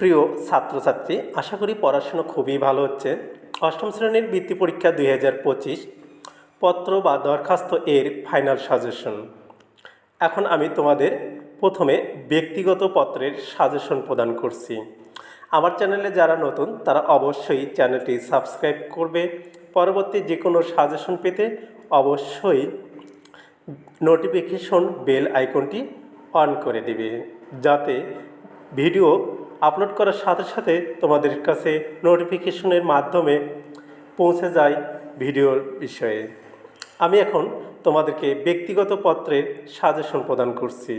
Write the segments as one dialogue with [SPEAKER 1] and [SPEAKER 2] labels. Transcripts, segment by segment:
[SPEAKER 1] প্রিয় ছাত্রছাত্রী, আশা করি পড়াশোনা খুবই ভালো হচ্ছে। অষ্টম শ্রেণির বৃত্তি পরীক্ষা দুই হাজার পঁচিশ, পত্র বা দরখাস্ত এর ফাইনাল সাজেশন এখন আমি তোমাদের প্রথমে ব্যক্তিগত পত্রের সাজেশন প্রদান করছি। আমার চ্যানেলে যারা নতুন, তারা অবশ্যই চ্যানেলটি সাবস্ক্রাইব করবে। পরবর্তী যে কোনো সাজেশন পেতে অবশ্যই নোটিফিকেশন বেল আইকনটি অন করে দেবে, যাতে ভিডিও আপলোড করার সাথে সাথে তোমাদের কাছে নোটিফিকেশনের মাধ্যমে পৌঁছে যায় ভিডিওর বিষয়ে। আমি এখন তোমাদেরকে ব্যক্তিগত পত্রের সাজেশন প্রদান করছি।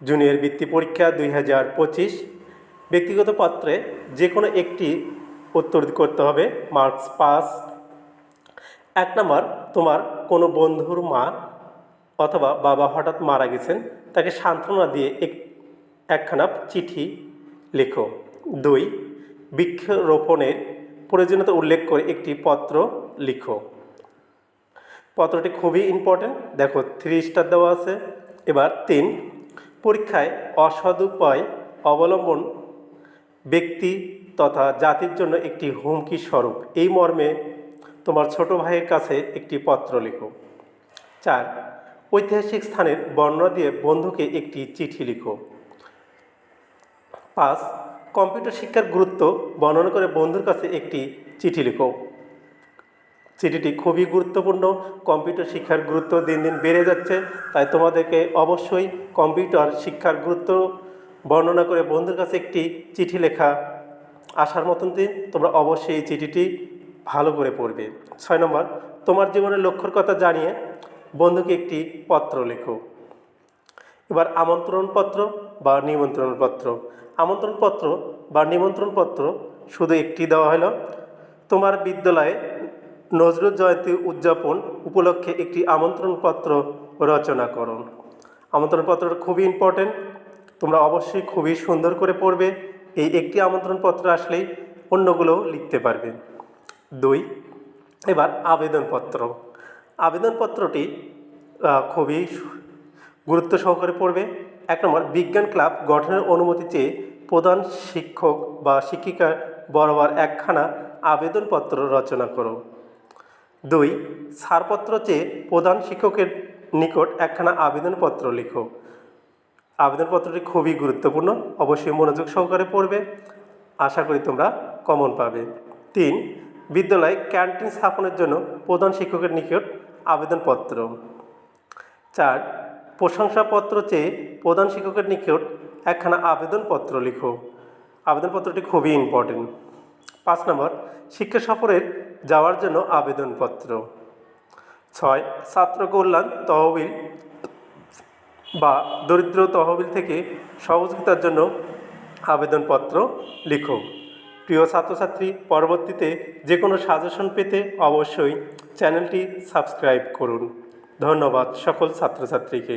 [SPEAKER 1] জুনিয়র বৃত্তি পরীক্ষা দুই হাজার পঁচিশ। ব্যক্তিগত পত্রে যে কোনো একটি উত্তর করতে হবে মার্কস পাস এক নম্বর, তোমার কোনো বন্ধুর মা অথবা বাবা হঠাৎ মারা গেছেন, তাকে সান্ত্বনা দিয়ে এক একখানা চিঠি লেখো। দুই, বৃক্ষরোপণের প্রয়োজনীয়তা উল্লেখ করে একটি পত্র লিখো। পত্রটি খুবই ইম্পর্ট্যান্ট দেখো থ্রি স্টার দেওয়া আছে। এবার তিন, পরীক্ষায় অসদুপায় অবলম্বন ব্যক্তি তথা জাতির জন্য একটি হুমকি স্বরূপ। এই মর্মে তোমার ছোট ভাইয়ের কাছে একটি পত্র লেখো। চার, ঐতিহাসিক স্থানের বর্ণনা দিয়ে বন্ধুকে একটি চিঠি লিখো। পাঁচ, কম্পিউটার শিক্ষার গুরুত্ব বর্ণনা করে বন্ধুর কাছে একটি চিঠি লিখো। চিঠিটি খুবই গুরুত্বপূর্ণ, কম্পিউটার শিক্ষার গুরুত্ব দিন দিন বেড়ে যাচ্ছে, তাই তোমাদেরকে অবশ্যই কম্পিউটার শিক্ষার গুরুত্ব বর্ণনা করে বন্ধুর কাছে একটি চিঠি লেখা আসার মতন দিন, তোমরা অবশ্যই এই চিঠিটি ভালো করে পড়বে। ছয় নম্বর, তোমার জীবনের লক্ষ্যর কথা জানিয়ে বন্ধুকে একটি পত্র লেখো। এবার আমন্ত্রণপত্র বা নিমন্ত্রণপত্র। আমন্ত্রণপত্র বা নিমন্ত্রণপত্র শুধু একটি দেওয়া হলো। তোমার বিদ্যালয়ে নজরুল জয়ন্তী উদযাপন উপলক্ষে একটি আমন্ত্রণপত্র রচনা করো। আমন্ত্রণপত্রটা খুবই ইম্পর্টেন্ট তোমরা অবশ্যই খুবই সুন্দর করে পড়বে। এই একটি আমন্ত্রণপত্র আসলেই অন্যগুলোও লিখতে পারবে। দুই, এবার আবেদনপত্র। আবেদনপত্রটি খুবই গুরুত্ব সহকারে পড়বে। এক নম্বর, বিজ্ঞান ক্লাব গঠনের অনুমতি চেয়ে প্রধান শিক্ষক বা শিক্ষিকার বরাবর একখানা আবেদনপত্র রচনা করো। দুই, ছাড়পত্র চেয়ে প্রধান শিক্ষকের নিকট একখানা আবেদনপত্র লিখো। আবেদনপত্রটি খুবই গুরুত্বপূর্ণ, অবশ্যই মনোযোগ সহকারে পড়বে। আশা করি তোমরা কমন পাবে। তিন, বিদ্যালয় ক্যান্টিন স্থাপনের জন্য প্রধান শিক্ষকের নিকট আবেদনপত্র। চার প্রশংসাপত্র চেয়ে প্রধান শিক্ষকের নিকট একখানা আবেদনপত্র লিখো। আবেদনপত্রটি খুবই ইম্পর্টেন্ট পাঁচ নম্বর, শিক্ষা সফরের যাওয়ার জন্য আবেদনপত্র। ছয়, ছাত্র কল্যাণ তহবিল বা দরিদ্র তহবিল থেকে সহযোগিতার জন্য আবেদনপত্র লিখো। প্রিয় ছাত্রছাত্রী, পরবর্তীতে যে কোনো সাজেশন পেতে অবশ্যই চ্যানেলটি সাবস্ক্রাইব করুন। ধন্যবাদ সকল ছাত্রছাত্রীকে